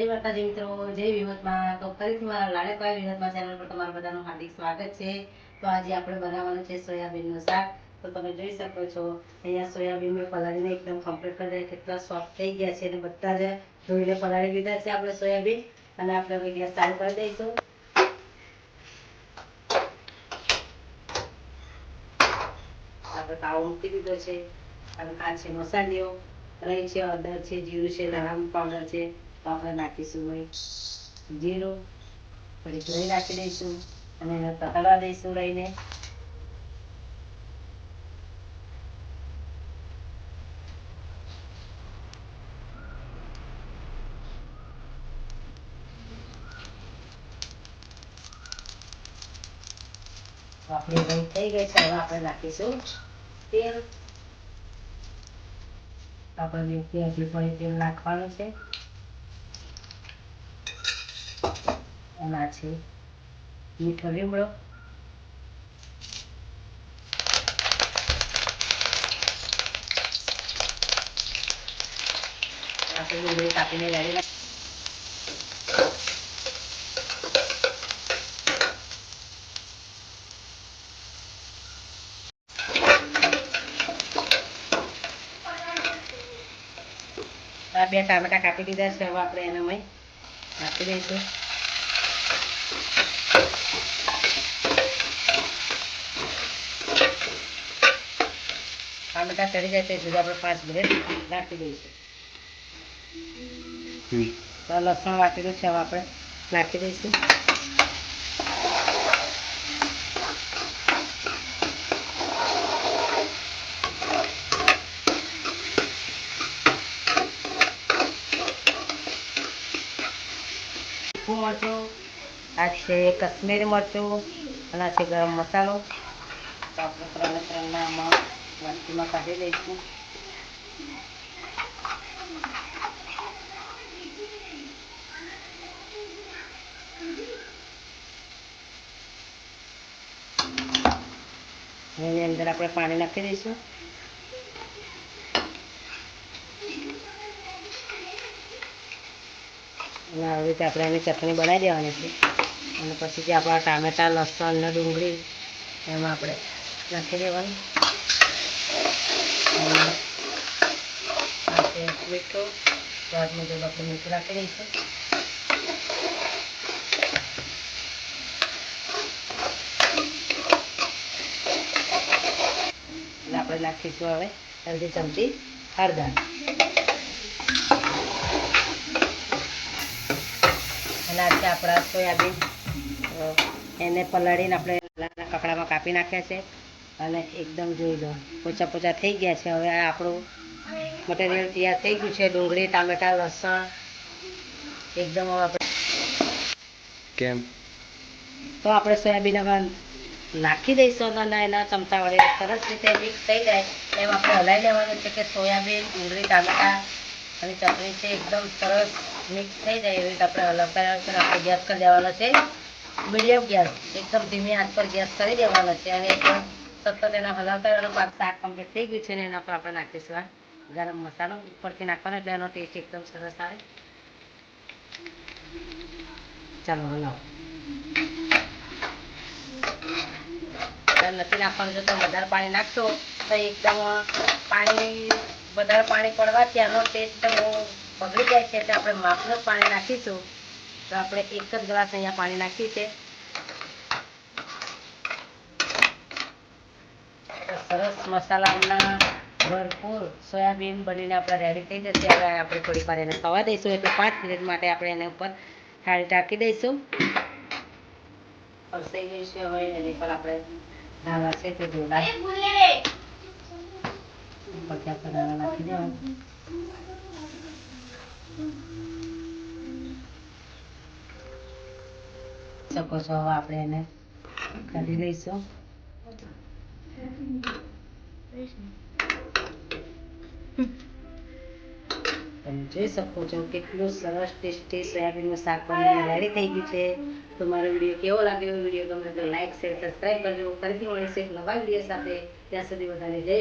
જય માતાજી મિત્રો, જય વિનોદમાં તો ફરીથી મારા લાડકભાઈ વિનોદમાં ચેનલ પર તમારું બધાનું હાર્દિક સ્વાગત છે. તો આજે આપણે બનાવવાનું છે સોયાબીનનું શાક. તો તમે જોઈ શકો છો, અહીંયા સોયાબીન મેં પલાળીને એકદમ કમ્પ્લીટ કરી દીધા કેટલા સોફ્ટ થઈ ગયા છે અને બધા જ ધોઈને પલાળી લીધા છે આપણે સોયાબીન. અને આપણે હવે ગેસ ચાલુ કરી દઈશું. આપણે તાવો મૂકી દીધો છે. અને આ મસાલીઓ રહી છે અદર છે, જીરું છે લસણ પાવડર છે. તો આપણે નાખીશું અહીં જીરું થોડીક દહીં નાખી દઈશું અને એને દઈશું તો આપણી થઈ ગઈ છે આપણે નાખીશું તેલ. આપણને હજી ફરી તેલ નાખવાનું છે. એના છે. મીઠો લીમડો. ડુંગળી કાપીને રેડી નાખ આ બે ટામેટા કાપી દીધા છે. હવે આપણે એને મય નાખી દઈશું. ટામેટા ચડી જાય તે સુધી આપણે પાંચ મિનિટ રાખી દઈશું. તો લસણ વાટેલું છે હવે આપણે નાખી દઈશું. મરચું આ છે કશ્મીરી મરચું અને આ છે ગરમ મસાલો. તો આપણે ત્રણે ત્રણના આમાં કાઢી દઈશું એની અંદર આપણે પાણી નાખી દઈશું અને આવી રીતે આપણે એની ચટણી બનાવી દેવાની છે અને પછી જે આપણા ટામેટાં લસણ ને ડુંગળી એમાં આપણે નાખી દેવાનું આ મીઠું સ્વાદ આપણે મીઠું નાખી દઈશું આપણે નાખીશું હવે અડધી ચમચી હળદર અને આજે આપણા સોયાબીન. એને પલાળીને આપણે કપડામાં કાપી નાખ્યા છે. અને એકદમ જોઈ લો પોચા પોચા થઈ ગયા છે. હવે આપણું મટીરિયલ તૈયાર થઈ ગયું છે. ડુંગળી ટામેટાં લસણ એકદમ હવે આપણે કેમ? તો આપણે સોયાબીન હવે નાખી દઈશું અને એના ચમચા વડે સરસ રીતે મિક્સ થઈ જાય. એમ આપણે હલાવી લેવાનું છે કે સોયાબીન ડુંગળી ટામેટાં અને ચટણી છે એકદમ સરસ મિક્સ થઈ જાય. એવી રીતે આપણે હલાવતા છે આપણે ગેસ કરી દેવાનો છે. મીડિયમ ગેસ એકદમ ધીમી આંચ પર ગેસ કરી દેવાનો છે. અને એકદમ સતત એના હલાવતા પાક શાક કમ્પ્લીટ થઈ ગયું છે ને એના પર આપણે નાખીશું આ ગરમ મસાલો ઉપરથી નાખવાનો, એટલે એનો ટેસ્ટ એકદમ સરસ આવે. ચાલો, હલાવો. નથી નાખવાનું, જો તમે વધારે પાણી નાખશો, તો એકદમ પાણી, વધારે પાણી પડવાથી આનો ટેસ્ટ બગડી જાય છે, એટલે આપણે માપનું પાણી નાખીશું. તો આપણે એક જ ગ્લાસ અહીંયા પાણી નાખીએ છે તો સરસ મસાલાના ભરપૂર સોયાબીન બનીને આપણે રેડી થઈ જશે. હવે આપણે થોડીક વાર એને થવા દઈશું. એટલે પાંચ મિનિટ માટે આપણે એને ઉપર થાળી ઢાંકી દઈશું. ફરસાઈ ગઈ છે હવે એની પર આપણે ધાણા છે તે ધોળા ઉપરથી આપણે ધાણા નાખી દેવાનું. શકો છો હવે આપણે એને કરી લઈશું. તમે જોઈ શકો છો કેટલું સરસ ટેસ્ટી સોયાબીનનું શાક બનીને રેડી થઈ ગયું છે. તો મારો વીડિયો કેવો લાગ્યો? વીડિયો ગમે તો લાઈક શેર સબસ્ક્રાઈબ કરજો. ફરીથી મળીશું એક નવા વીડિયો સાથે. ત્યાં સુધી બધાને જય